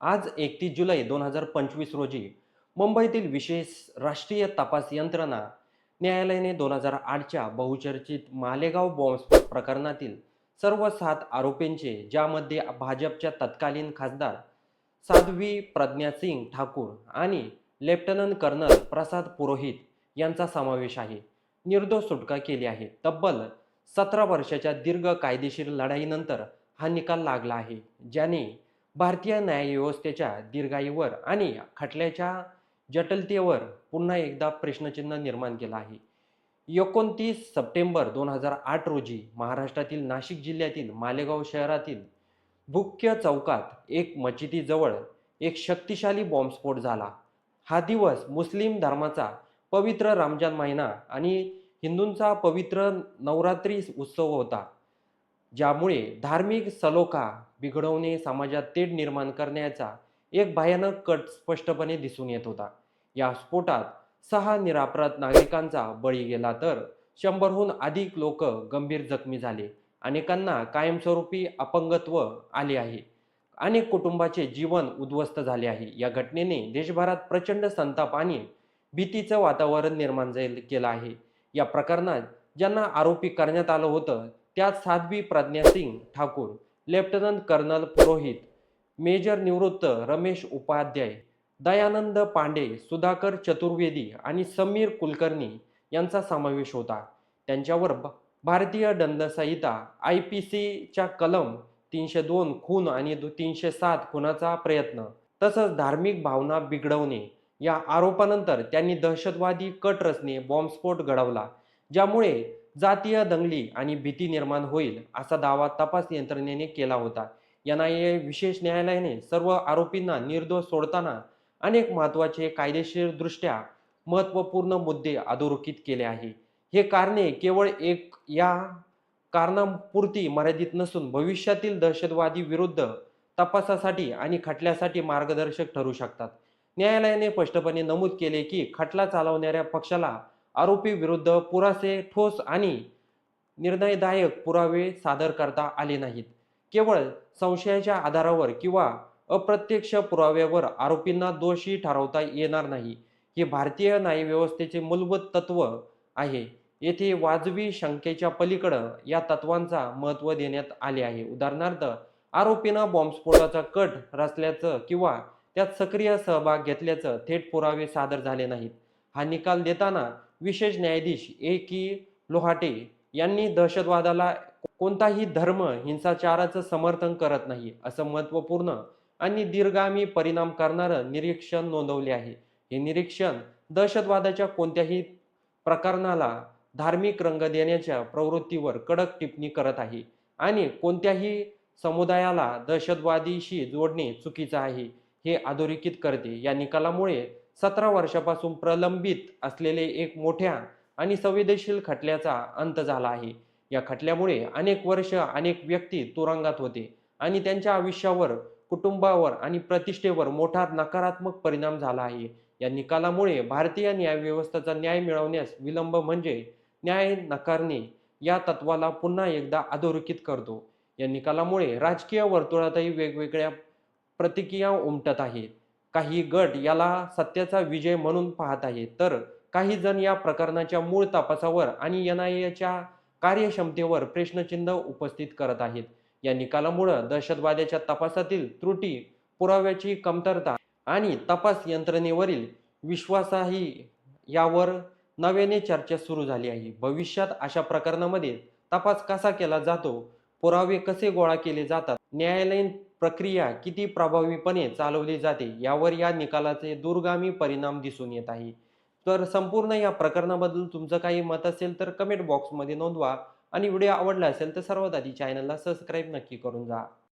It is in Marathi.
आज एकतीस जुलै दोन हजार पंचवीस रोजी मुंबईतील विशेष राष्ट्रीय तपास यंत्रणा न्यायालयाने दोन हजार आठच्या बहुचर्चित मालेगाव बॉम्बस्फोट प्रकरणातील सर्व सात आरोपींचे ज्यामध्ये भाजपच्या तत्कालीन खासदार साध्वी प्रज्ञा सिंग ठाकूर आणि लेफ्टनंट कर्नल प्रसाद पुरोहित यांचा समावेश आहे. निर्दोष सुटका केली आहे. तब्बल सतरा वर्षाच्या दीर्घ कायदेशीर लढाईनंतर हा निकाल लागला आहे ज्याने भारतीय न्यायव्यवस्थेच्या दीर्घाईवर आणि खटल्याच्या जटिलतेवर पुन्हा एकदा प्रश्नचिन्ह निर्माण केलं आहे. एकोणतीस सप्टेंबर दोन हजार आठ रोजी महाराष्ट्रातील नाशिक जिल्ह्यातील मालेगाव शहरातील मुख्य चौकात एक मशिदीजवळ एक शक्तिशाली बॉम्बस्फोट झाला. हा दिवस मुस्लिम धर्माचा पवित्र रमजान महिना आणि हिंदूंचा पवित्र नवरात्री उत्सव होता. ज्यामुळे धार्मिक सलोखा बिघडवणे समाजात तेढ निर्माण करण्याचा एक भयानक कट स्पष्टपणे दिसून येत होता. या स्फोटात सहा निरापराध नागरिकांचा बळी गेला तर शंभरहून अधिक लोक गंभीर जखमी झाले. अनेकांना कायमस्वरूपी अपंगत्व आले आहे. अनेक कुटुंबाचे जीवन उद्ध्वस्त झाले आहे. या घटनेने देशभरात प्रचंड संताप आणि भीतीचं वातावरण निर्माण केलं आहे. या प्रकरणात ज्यांना आरोपी करण्यात आलं होतं त्यात Sadhvi Pragya Singh Thakur lieutenant colonel Purohit major निवृत्त रमेश उपाध्याय दयानंद पांडे सुधाकर चतुर्वेदी आणि समीर कुलकर्णी यांचा समावेश होता. त्यांच्यावर भारतीय दंडसंहिता आय पी सीच्या कलम तीनशे दोन खून आणि तीनशे सात खुनाचा प्रयत्न तसंच धार्मिक भावना बिघडवणे या आरोपानंतर त्यांनी दहशतवादी कट रचने बॉम्बस्फोट घडवला ज्यामुळे जातीय दंगली आणि भीती निर्माण होईल असा दावा तपास यंत्रणेने केला होता. एन आय ए विशेष न्यायालयाने सर्व आरोपींना निर्दोष सोडताना अनेक महत्त्वाचे कायदेशीरदृष्ट्या महत्त्वपूर्ण मुद्दे अधोरेखित केले आहे. हे कारणे केवळ एक या कारणापुरती मर्यादित नसून भविष्यातील दहशतवादी विरुद्ध तपासासाठी आणि खटल्यासाठी मार्गदर्शक ठरू शकतात. न्यायालयाने स्पष्टपणे नमूद केले की खटला चालवणाऱ्या पक्षाला आरोपी विरुद्ध पुरासे ठोस आणि निर्णयदायक पुरावे सादर करता आले नाहीत. केवळ संशयाच्या आधारावर किंवा अप्रत्यक्ष पुराव्यावर आरोपींना दोषी ठरवता येणार नाही. हे भारतीय न्यायव्यवस्थेचे मूलभूत तत्व आहे. येथे वाजवी शंकेच्या पलीकडं या तत्वांचा महत्त्व देण्यात आले आहे. उदाहरणार्थ आरोपींना बॉम्बस्फोटाचा कट रचल्याचं किंवा त्यात सक्रिय सहभाग घेतल्याचं थेट पुरावे सादर झाले नाहीत. हा निकाल देताना विशेष न्यायाधीश ए की लोहाटे यांनी दहशतवादाला कोणताही धर्म हिंसाचाराचं समर्थन करत नाही असं महत्त्वपूर्ण आणि दीर्घामी परिणाम करणारं निरीक्षण नोंदवले आहे. हे निरीक्षण दहशतवादाच्या कोणत्याही प्रकरणाला धार्मिक रंग देण्याच्या प्रवृत्तीवर कडक टिप्पणी करत आहे आणि कोणत्याही समुदायाला दहशतवादीशी जोडणे चुकीचं आहे हे अधोरेखित करते. या निकालामुळे सतरा वर्षापासून प्रलंबित असलेले एक मोठ्या आणि संवेदनशील खटल्याचा अंत झाला आहे. या खटल्यामुळे अनेक वर्ष अनेक व्यक्ती तुरुंगात होते आणि त्यांच्या आयुष्यावर कुटुंबावर आणि प्रतिष्ठेवर मोठा नकारात्मक परिणाम झाला आहे. या निकालामुळे भारतीय न्यायव्यवस्थेचा न्याय मिळवण्यास विलंब म्हणजे न्याय नकारणे या तत्वाला पुन्हा एकदा अधोरेखित करतो. या निकालामुळे राजकीय वर्तुळातही वेगवेगळ्या प्रतिक्रिया उमटत आहेत. काही गट याला सत्याचा विजय म्हणून पाहत आहे तर काही जण या प्रकरणाच्या मूळ तपासावर आणि एन आय एच्या कार्यक्षमतेवर प्रश्नचिन्ह उपस्थित करत आहेत. या निकालामुळं दहशतवाद्याच्या तपासातील त्रुटी पुराव्याची कमतरता आणि तपास यंत्रणेवरील विश्वासाही यावर नव्याने चर्चा सुरू झाली आहे. भविष्यात अशा प्रकरणामध्ये तपास कसा केला जातो पुरावे कसे गोळा केले जातात न्यायालयीन प्रक्रिया किती प्रभावीपणे चालवली जाते यावर या निकालाचे दूरगामी परिणाम दिसून येत आहे. तर संपूर्ण या प्रकरणाबद्दल तुमचं काही मत असेल तर कमेंट बॉक्समध्ये नोंदवा आणि व्हिडिओ आवडला असेल तर सर्वात आधी चॅनलला सबस्क्राईब नक्की करून जा.